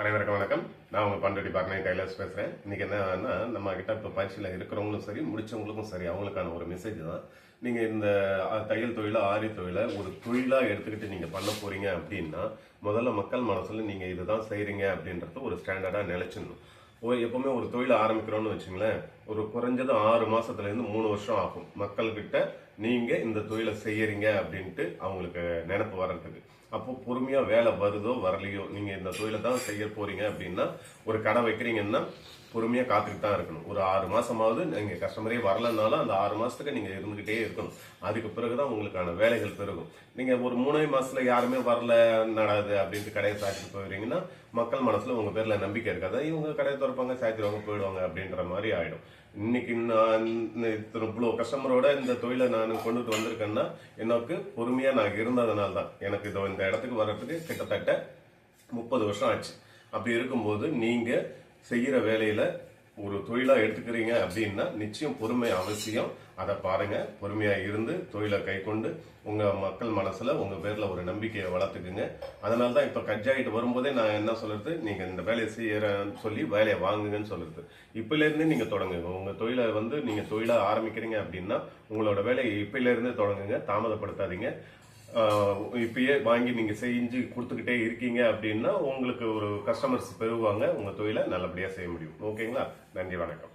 அனைவருக்கும் வணக்கம். நான் உங்கள் பண்ருட்டி பார்க்கணும் கைலாஸ் பேசுகிறேன் இன்னைக்கு என்னன்னா நம்ம கிட்ட இப்போ பயிற்சியில் இருக்கிறவங்களும் சரி முடிச்சவங்களுக்கும் சரி அவங்களுக்கான ஒரு மெசேஜ் தான். நீங்கள் இந்த தையல் தொழிலை ஆரி தொழிலை ஒரு தொழிலாக எடுத்துக்கிட்டு நீங்கள் பண்ண போகிறீங்க அப்படின்னா முதல்ல மக்கள் மனசில் நீங்கள் இதை இதுதான் செய்கிறீங்க அப்படின்றது ஒரு ஸ்டாண்டர்டாக நிலச்சிடணும். ஓ எப்போவுமே ஒரு தொழில் ஆரம்பிக்கிறோன்னு வச்சுங்களேன் ஒரு குறைஞ்சது ஆறு மாதத்துலேருந்து மூணு வருஷம் ஆகும் மக்கள்கிட்ட நீங்க இந்த தொழிலை செய்யறீங்க அப்படின்ட்டு அவங்களுக்கு நினப்பு வர்றதுக்கு. அப்போ பொறுமையா வேலை வருதோ வரலையோ நீங்க இந்த தொழிலை தான் செய்ய போறீங்க அப்படின்னா ஒரு கடை வைக்கிறீங்கன்னா பொறுமையா காத்துக்கிட்டு தான் இருக்கணும். ஒரு ஆறு மாசமாவது நீங்க கஸ்டமரே வரலனாலும் அந்த ஆறு மாசத்துக்கு நீங்க இருந்துகிட்டே இருக்கணும். அதுக்கு பிறகுதான் உங்களுக்கான வேலைகள் பெருகும். நீங்க ஒரு மூணே மாசத்துல யாருமே வரல நடாது அப்படின்ட்டு கடையை சாத்திட்டு போயிருந்தீங்கன்னா மக்கள் மனசுல உங்க பேர்ல நம்பிக்கை இருக்காது. இவங்க கடையை திறப்பாங்க சாத்திடுவாங்க போயிடுவாங்க அப்படின்ற மாதிரி ஆயிடும். இன்னைக்கு நான் இவ்வளோ கஸ்டமரோட இந்த தொழிலை நான் கொண்டுட்டு வந்திருக்கேன்னா எனக்கு பொறுமையாக நான் இருந்ததுனால தான் எனக்கு இதோ இந்த இடத்துக்கு வர்றதுக்கு கிட்டத்தட்ட முப்பது வருஷம் ஆச்சு. அப்படி இருக்கும்போது நீங்கள் செய்கிற வேலையில ஒரு தொழிலா எடுத்துக்கிறீங்க அப்படின்னா நிச்சயம் பொறுமை அவசியம். அதை பாருங்க. பொறுமையா இருந்து தொழிலை கை கொண்டு உங்க மக்கள் மனசுல உங்க பேர்ல ஒரு நம்பிக்கையை வளர்த்துக்குங்க. அதனால தான் இப்ப கட்ஜாயிட்டு வரும்போதே நான் என்ன சொல்றது? நீங்க இந்த வேலையை செய்யறேன்னு சொல்லி வேலையை வாங்குங்கன்னு சொல்றது. இப்பல இருந்தே நீங்க தொடங்குங்க. உங்க தொழிலை வந்து நீங்க தொழிலாக ஆரம்பிக்கிறீங்க அப்படின்னா உங்களோட வேலையை இப்பல இருந்தே தொடங்குங்க. தாமதப்படுத்தாதீங்க. இப்பயே வாங்கி நீங்க செஞ்சு கொடுத்துக்கிட்டே இருக்கீங்க அப்படின்னா உங்களுக்கு ஒரு கஸ்டமர்ஸ் பெறுவாங்க உங்க தொழிலை நல்லபடியா செய்ய முடியும். ஓகேங்களா? நன்றி வணக்கம்.